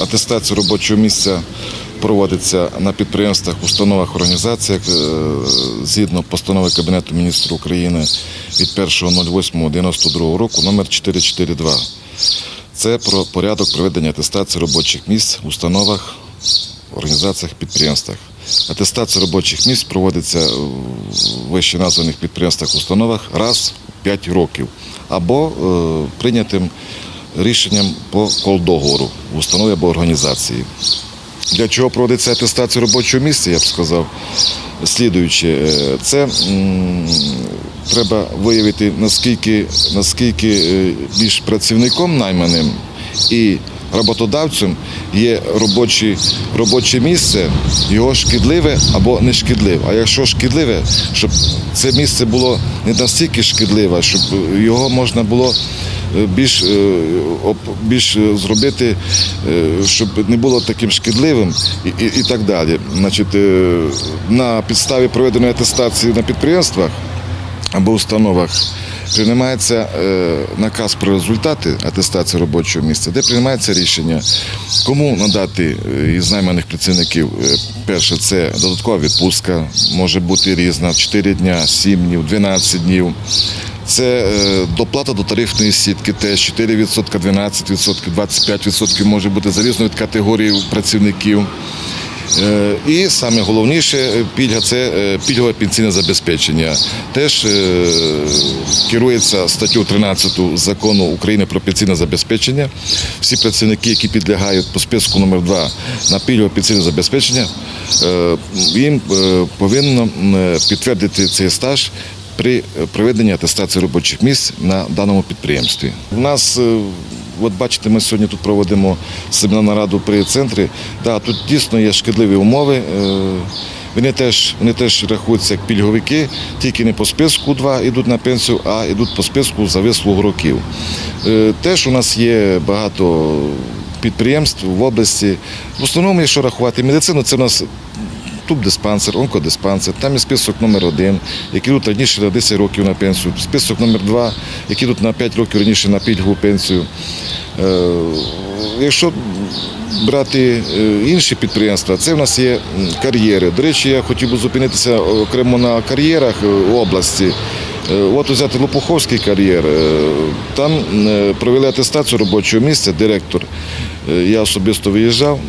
Атестація робочого місця проводиться на підприємствах, установах, організаціях е, згідно постанови Кабінету міністрів України від 1.08.92 року номер 442. Це про порядок проведення атестації робочих місць в установах, організаціях, підприємствах. Атестація робочих місць проводиться в вище названих підприємствах, установах раз в 5 років або е, прийнятим рішенням по колдоговору в установі або організації. Для чого проводиться атестація робочого місця, я б сказав, слідуючи, е, це треба виявити, наскільки, наскільки е, між працівником найманим і роботодавцем є робочі, робоче місце, його шкідливе або не шкідливе. А якщо шкідливе, щоб це місце було не настільки шкідливе, щоб його можна було е, більш, е, більш е, зробити, е, щоб не було таким шкідливим і, і, і так далі. Значить, е, на підставі проведеної атестації на підприємствах або установах приймається е, наказ про результати атестації робочого місця, де приймається рішення, кому надати е, із найманих працівників. е, Перше, це додаткова відпустка, може бути різна, 4 дня, 7 днів, 12 днів. Це е, доплата до тарифної сітки, теж 4%, 12%, 25% може бути залежно від категорії працівників. Е, І саме головніше е, пільга це пільгове пенсійне забезпечення. Теж керується статтю 13 закону України про пенсійне забезпечення. Всі працівники, які підлягають по списку номер 2 на пільгове пенсійне забезпечення, їм повинно підтвердити цей стаж при е, проведенні атестації робочих місць на даному підприємстві. У нас е, От бачите, ми сьогодні тут проводимо семінарну нараду при центрі. Да, тут дійсно є шкідливі умови. Е, Вони теж, вони теж рахуються як пільговики, тільки не по списку два йдуть на пенсію, а йдуть по списку за вислугу років. Теж у нас є багато підприємств в області. В основному, якщо рахувати медицину, це у нас туб-диспансер, онкодиспансер, там є список номер один, які йдуть раніше на 10 років на пенсію, список номер два, які йдуть на 5 років раніше на пільгову пенсію. Е, Якщо брати е, інші підприємства, це в нас є кар'єри. До речі, я хотів би зупинитися окремо на кар'єрах в області. Е, От взяти Лопуховський кар'єр. Там провели атестацію робочого місця, директор. Я особисто виїжджав.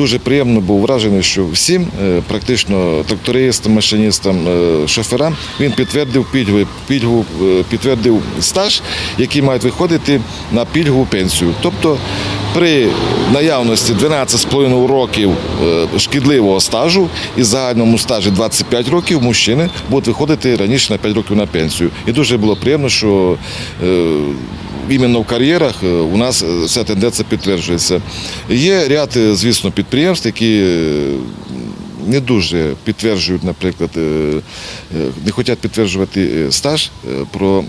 Дуже приємно був вражений, що всім, е, практично трактористам, машиністам, е, шоферам, він підтвердив пільгу, пільгу е, підтвердив стаж, який мають виходити на пільгову пенсію. Тобто при наявності 12,5 років шкідливого стажу і загальному стажі 25 років мужчини будуть виходити раніше на 5 років на пенсію. І дуже було приємно, що іменно в кар'єрах е, у нас ця тенденція підтверджується. Є ряд, звісно, підприємств, які не дуже підтверджують, наприклад, е, не хочуть підтверджувати стаж про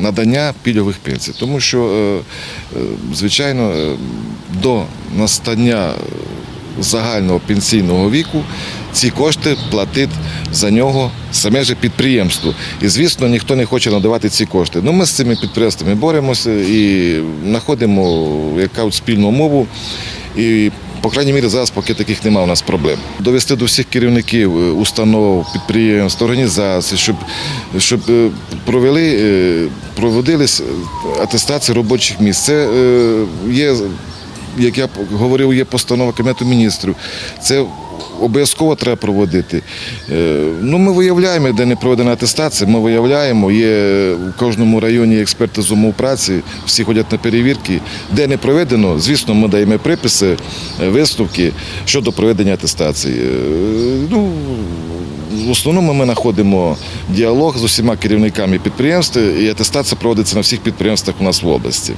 надання пільгових пенсій. Тому що, звичайно, до настання загального пенсійного віку ці кошти платить за нього саме же підприємство. І звісно, ніхто не хоче надавати ці кошти. Ну, ми з цими підприємствами боремося і знаходимо яка спільну мову. І по крайній мірі, зараз поки таких немає у нас проблем. Довести до всіх керівників е, установ, підприємств, організацій, щоб, щоб е, провели, е, проводились атестації робочих місць. Це є як я говорив, є постанова Кабінету міністрів. Це обов'язково треба проводити. Е, Ну, ми виявляємо, де не проведена атестація, ми виявляємо, є в кожному районі експерти з умов праці, всі ходять на перевірки. Де не проведено, звісно, ми даємо приписи, е, висновки щодо проведення атестації. Е, Ну, в основному ми знаходимо діалог з усіма керівниками підприємств, і атестація проводиться на всіх підприємствах у нас в області.